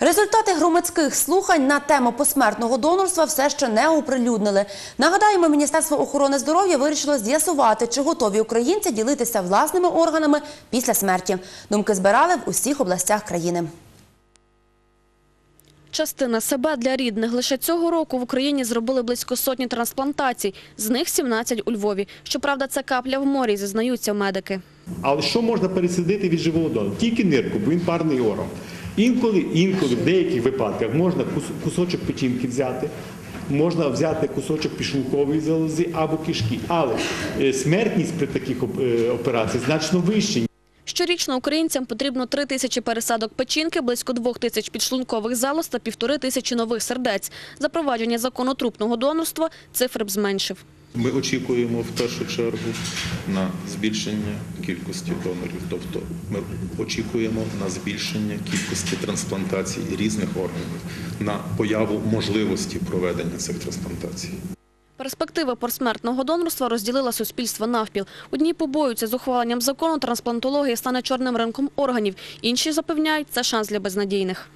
Результати громадських слухань на тему посмертного донорства все ще не оприлюднили. Нагадаємо, Міністерство охорони здоров'я вирішило з'ясувати, чи готові українці ділитися власними органами після смерті. Думки збирали в усіх областях країни. Частина себе для рідних. Лише цього року в Україні зробили близько сотні трансплантацій, з них 17 у Львові. Щоправда, це капля в морі, зізнаються медики. Але що можна пересадити від живого донора? Тільки нирку, бо він парний орган. Інколи, інколи, в деяких випадках можна кус- кусочок печінки взяти, можна взяти кусочок пішлункової залози або кишки. Але е, смертність при таких е, операціях значно вища, Щорічно українцям потрібно 3 тисячі пересадок печінки, близько 2 тисяч підшлункових залоз та півтори тисячі нових сердець. Запровадження закону трупного донорства цифри б зменшив. Ми очікуємо в першу чергу на збільшення кількості донорів, тобто ми очікуємо на збільшення кількості трансплантацій різних органів, на появу можливості проведення цих трансплантацій. Перспектива посмертного донорства розділила суспільство навпіл. Одні побоюються з ухваленням закону трансплантологія стане чорним ринком органів. Інші запевняють, це шанс для безнадійних.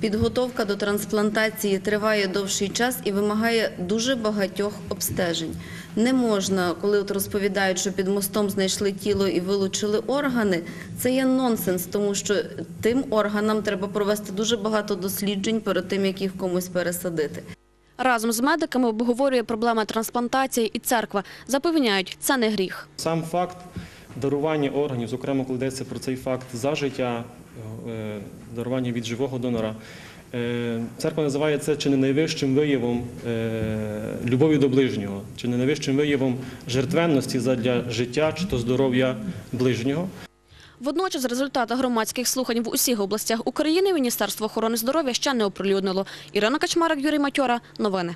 Підготовка до трансплантації триває довший час і вимагає дуже багатьох обстежень. Не можна, коли от розповідають, що під мостом знайшли тіло і вилучили органи, це є нонсенс, тому що тим органам треба провести дуже багато досліджень перед тим, як їх комусь пересадити. Разом з медиками обговорює проблеми трансплантації і церква. Запевняють, це не гріх. Сам факт дарування органів, зокрема, коли йдеться про цей факт за життя, е, дарування від живого донора. е, Церква називає це чи не найвищим виявом е, любові до ближнього, чи не найвищим виявом жертвенності задля життя чи то здоров'я ближнього. Водночас результати громадських слухань в усіх областях України Міністерство охорони здоров'я ще не оприлюднило. Ірина Качмарик, Юрій Матьора. Новини.